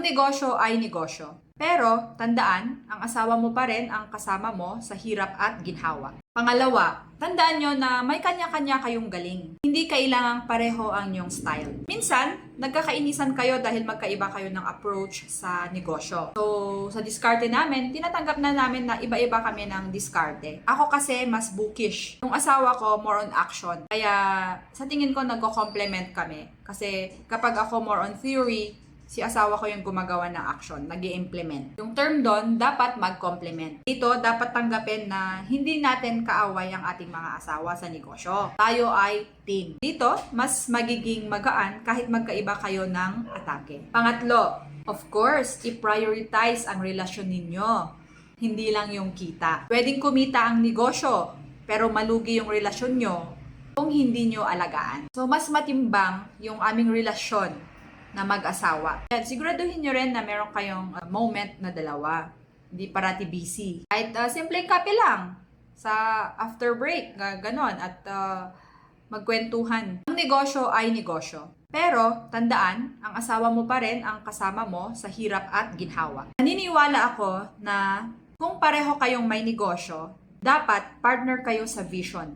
Ang negosyo ay negosyo. Pero, tandaan, ang asawa mo pa rin ang kasama mo sa hirap at ginhawa. Pangalawa, tandaan nyo na may kanya-kanya kayong galing. Hindi kailangang pareho ang inyong style. Minsan, nagkakainisan kayo dahil magkaiba kayo ng approach sa negosyo. So, sa diskarte namin, tinatanggap na namin na iba-iba kami ng diskarte. Ako kasi mas bookish. Yung asawa ko, more on action. Kaya, sa tingin ko, nagko-complement kami. Kasi, kapag ako more on theory, si asawa ko yung gumagawa ng action, nag implement Yung term doon, dapat mag-complement. Dito, dapat tanggapin na hindi natin kaaway ang ating mga asawa sa negosyo. Tayo ay team. Dito, mas magiging magaan kahit magkaiba kayo ng atake. Pangatlo, of course, i-prioritize ang relasyon ninyo. Hindi lang yung kita. Pwedeng kumita ang negosyo, pero malugi yung relasyon nyo kung hindi nyo alagaan. So, mas matimbang yung aming relasyon na mag-asawa. Yan, siguraduhin nyo rin na meron kayong uh, moment na dalawa. Hindi parati busy. Kahit uh, simpleng kape lang sa after break, ga- ganon, at uh, magkwentuhan. Ang negosyo ay negosyo. Pero, tandaan, ang asawa mo pa rin ang kasama mo sa hirap at ginhawa. Naniniwala ako na kung pareho kayong may negosyo, dapat partner kayo sa vision,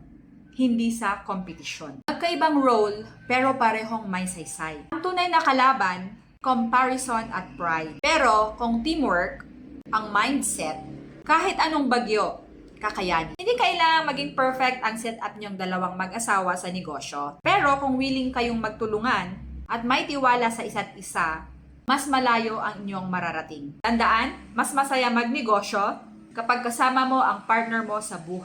hindi sa competition. Magkaibang role, pero parehong may saysay. Ang tunay na kalaban, comparison at pride. Pero kung teamwork, ang mindset, kahit anong bagyo, kakayanin. Hindi kailangan maging perfect ang setup niyong dalawang mag-asawa sa negosyo. Pero kung willing kayong magtulungan at may tiwala sa isa't isa, mas malayo ang inyong mararating. Tandaan, mas masaya magnegosyo kapag kasama mo ang partner mo sa buhay.